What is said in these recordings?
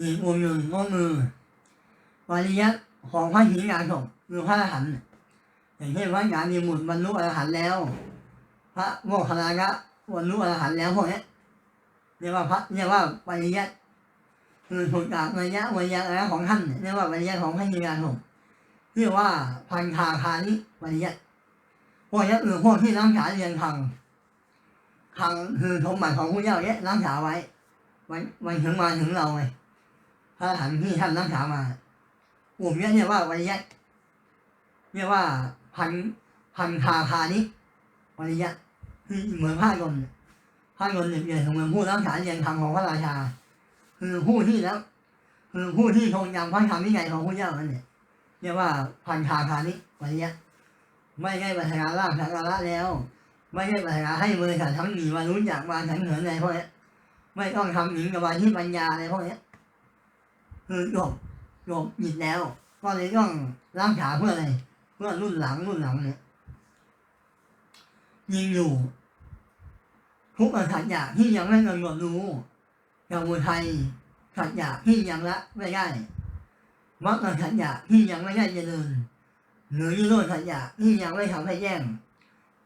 อีกมุมหนึ่งก็คือปริยัติของพระหินงานศพคือพระอรหันต์อย่างเช่นพระยามีมุนบรรลุอรหันต์แล้ว พระโมคคัลลานะบรรลุอรหันต์แล้วพวกนี้เรียกว่าพระเรียกว่าปริยัติคือถูกจากระยะวิญญาณของท่านเรียกว่าปริยัติของพระหินงานศพเรียกว่าพันธาคานิปริยัติพวกนี้คือพวกที่รักษาเรียนทางทางคือสมบัติของผู้เจ้าเนี่ยรักษาไว้ไว้ไว้ถึงมาถึงเราไง พระอรหันต์ที่ท่านรักษามากลุ่มเนี้ยเรียกว่าปริยัติเรียกว่าพันพันคาคานิปริยัติคือเหมือนพระยนต์พระยนต์เนี่ยเหมือนผู้รักษาเรียนธรรมของพระราชา คือผู้ที่แล้วคือผู้ที่ทรงจำพระธรรมวินัยของพระเจ้านั่นเนี่ยเรียกว่าพันคาคานิปริยัติไม่ใช่ปัญหาล่างสักการะแล้ว ไม่ใช่ปัญหาให้บริษัททั้งหนีมารู้จักมาฉันเหินอะไรพวกเนี้ยไม่ต้องทำหญิงกับวาที่ปัญญาอะไรพวกเนี้ย คือจบจบหยิดแล้ว ก็เลยต้องรักษาเพื่ออะไร เพื่อรุ่นหลังรุ่นหลังเนี่ยยิงอยู่ ทุกอสัจจะที่ยังไม่กำหนดรู้อย่างอุทัยสัจจะที่ยังละไม่ได้มรรคสัจจะที่ยังไม่ได้เจริญหรือยุโรธสัจจะที่ยังไม่ทำให้แจ้ง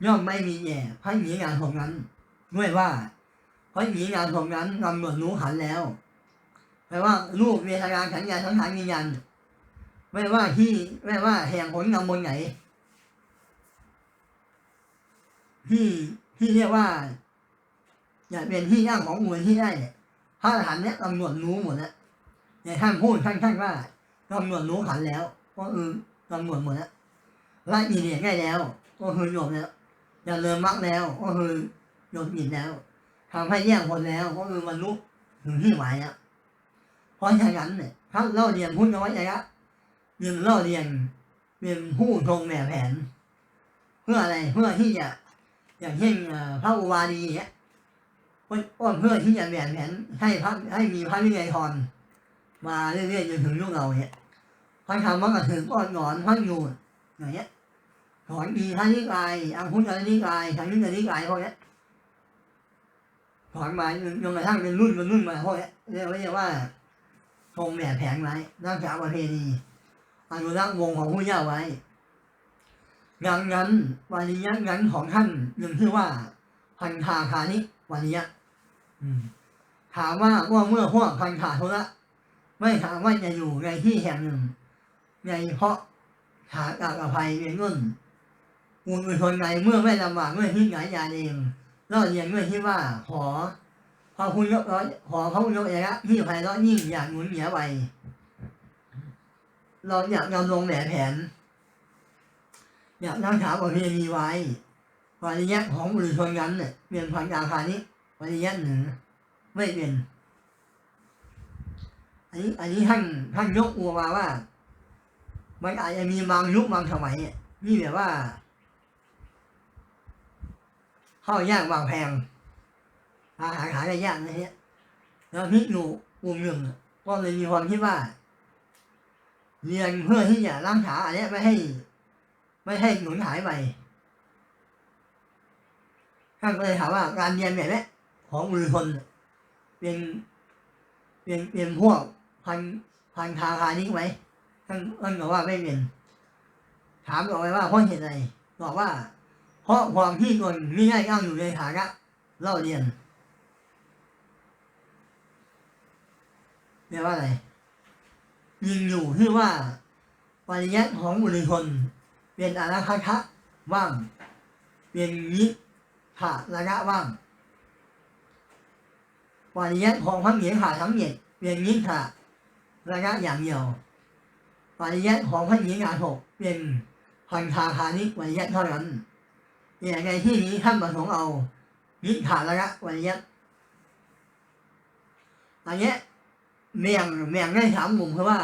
ย่อมไม่มีแย่พระหนีงานของนั้น ด้วยว่าพระหนีงานของนั้นกำหนดรู้หันแล้ว แปลว่ารูปเวทนาสัญญาสังขารวิญญาณไม่ว่าที่ไม่ว่าแห่งผลกำมลไหน ที่ที่เรียกว่า อย่าเป็นที่ย่างของมวลที่ได้เนี่ยพระอรหันต์เนี่ยกำหนดรู้หมดแล้วในท่านพูดท่านท่านว่ากำหนดรู้ขันแล้วก็คือกำหนดหมดแล้วละอีเดียได้แล้ว ก็คือหยบแล้วอย่าเริ่มมรรคแล้ว ก็คือหยบอิดแล้วทำให้แยกผลแล้ว ก็คือบรรลุถึงที่หมายแล้ว เพราะฉะนั้นเนี่ยถ้าเราเรียนพุทธวจนะหนึ่งเราเรียนเป็นผู้ทรงแบบแผน เพื่ออะไรเพื่อที่จะอย่างเช่นเอ่อพระอุบาลีเนี่ยก็เพื่อที่จะแบบแผนให้พระให้มีพระวินัยทรมาเรื่อยๆจนถึงยุคเราเนี่ยพระธรรมก็ถึงก้อนหงอนพระยูนอย่างเงี้ยถอนดีพระนิกายอังคุตระนิกายทางยุทธนิกายพวกเนี้ยถอนมาจนกระทั่งเป็นรุ่นเป็นรุ่นมาพวกเนี้ยเรียกว่า เรียกว่าทรงแบบแผงไว้รักษาประเพณีอนุรักษ์วงของผู้เจ้าไว้ดังนั้นวาริยะนั้นของท่านยังชื่อว่า พันธาคานิวาริยะอืมถามว่าว่าเมื่อพวกพันธาโทระไม่ถามว่าจะอยู่ในที่แห่งหนึ่ง ในเพราะหากับอภัยเป็นเงินอุนเป็นคนใดเมื่อไม่ลำบากเมื่อที่หงายยานเองเราเรียนเมื่อที่ว่าขอ พระคุณยกร้อยขอพระคุณยกเอกะที่ไพเราะยิ่งอย่างหนุนเหนียไปเราอยากนำลงแบบแผน อยากนั่งถามประเพณีไว้ปริยัติของบุรุษชนนั้นเนี่ยเป็นพันยาคานี้ปริยัติหนึ่งไม่เป็นอันนี้อันนี้ท่านท่านยกอัวมาว่า มันอาจจะมีบางยุคบางสมัยเนี่ยนี่แบบว่าเข้ายากบางแพง อาหาหาได้ยากนะเนี่ยแล้วพิกอยู่กลุ่มหนึ่งก็เลยมีความคิดว่า เรียนเพื่อที่จะรักษาอันนี้ไม่ให้ ไม่ให้หนุนหายไปท่านก็เลยถามว่าการเรียนแบบนี้ของบุรุษชนเป็นเป็นเป็นพวกพันพันคาคานี้ไหมท่านท่านบอกว่าไม่เป็นถามต่อไปว่าเพราะเหตุใดบอกว่า เพราะความที่ตนไม่ได้ก้าวอยู่ในฐานะเล่าเรียน แปลว่าอะไรยิงอยู่ที่อว่าปริยัติของบุรุชน เป็นอาราคาทะว่าง เป็นนิขะระยะว่างปริยัติของพระเหมียนขาทั้งเหยียดเป็นนิขะระยะอย่างเดียวปริยัติของพระเหมียนขาถกเป็นพันธาคานิปริยัติเท่านั้นอย่างในที่นี้ท่านประสงค์เอานิขะระยะปริยัติอันนี้ เมียงเมียงได้สามมุมคือว่า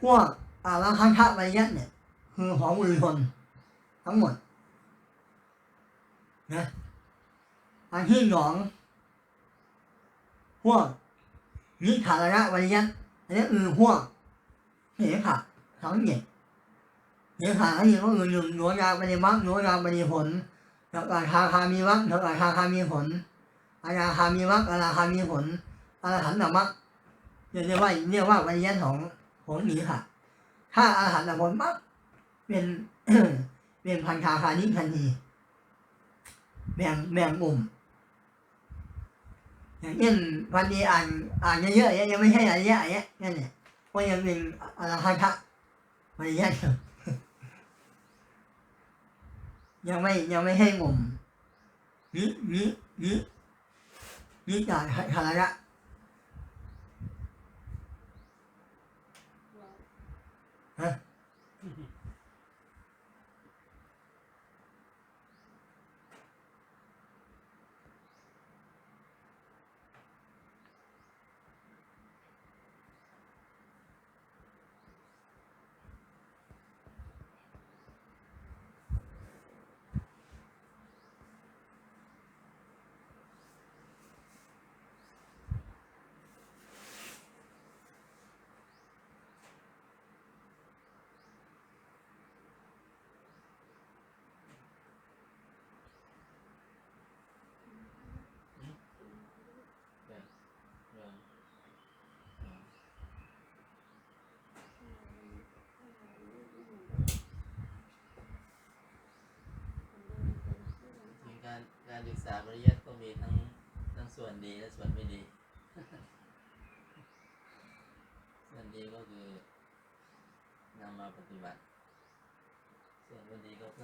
พวกอาราคันทะวิยัตเนี่ย คือของบุรุชนทั้งหมดนะอันที่สองพวกนิขาระวิยัตอันนี้คือพวกเหขาทั้งเหยียดเหขาอันนี้ก็คือหนึ่งหน่วยานปฏิบัติหน่วยานปฏิผลแล้วก็คาคามีวักแล้วก็คาคามีผลอาราคามีวักอาราคามีผลอาราหันตมัก เรียกได้ว่าเรียกว่าปริยัติของของหนีค่ะ ถ้าอาหารผลปั๊บเป็นเป็นพันคาคานิทันทีแบ่งแบ่งกลุ่มอย่างเช่นวันนี้อ่านอ่านเยอะๆยังไม่ใช่อริยะอย่างเงี้ยนั่นเนี่ยเพราะยังเป็นอรหันต์ปริยัติอยู่ยังไม่ยังไม่ให้กลุ่มนี้นี้นี้นี้จากคาระ จ การศึกษาปริยัติก็มีทั้งทั้งส่วนดีและส่วนไม่ดี ส่วนดีก็คือนำมาปฏิบัติ ส่วนไม่ดีก็เพื่อ